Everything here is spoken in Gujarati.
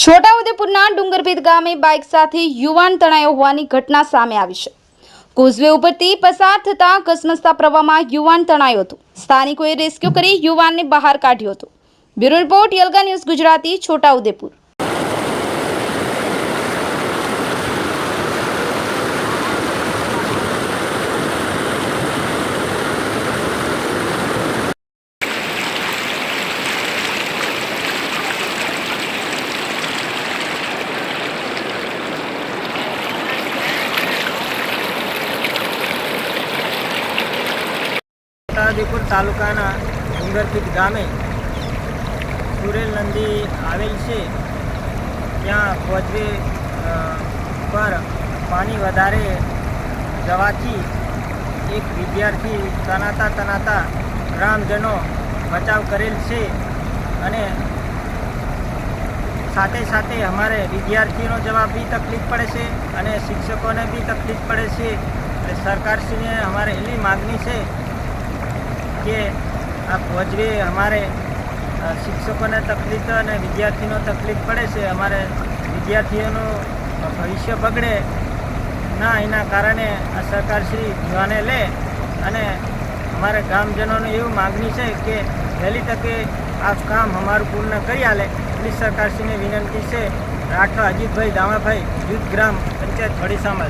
છોટાઉદેપુરના ડુંગરભેદ ગામે બાઇક સાથે યુવાન તણાયો હોવાની ઘટના સામે આવી છે. કોઝવે ઉપરથી પસાર થતા ઘસમસતા પ્રવાહમાં યુવાન તણાયો હતો. સ્થાનિકોએ રેસ્ક્યુ કરી યુવાનને બહાર કાઢ્યો હતો. બ્યુરો રિપોર્ટ યલગા ન્યૂઝ ગુજરાતી, છોટાઉદેપુર. છોટાઉદેપુર તાલુકાના ડુંગરપીઠ ગામે સુરેલ નંદી આવેલ છે. ત્યાં કોચવે પર પાણી વધારે જવાથી એક વિદ્યાર્થી તનાતા તનાતા ગ્રામજનો બચાવ કરેલ છે અને સાથે સાથે અમારે વિદ્યાર્થીનો જવાબ બી તકલીફ પડે છે અને શિક્ષકોને બી તકલીફ પડે છે. એટલે સરકારશ્રીને અમારે એટલી માગણી છે કે આ ભોજવે અમારે શિક્ષકોને તકલીફ અને વિદ્યાર્થીનો તકલીફ પડે છે. અમારે વિદ્યાર્થીઓનું ભવિષ્ય બગડે ના એના કારણે આ સરકારશ્રી ધ્યાને લે અને અમારે ગામજનોની એવું માગણી છે કે વહેલી તકે આ કામ અમારું પૂર્ણ કરી આલે. એટલી સરકારશ્રીને વિનંતી છે. રાઠવા અજીતભાઈ, દામાભાઈ યુદ્ધ ગ્રામ પંચાયત ખડીસામલ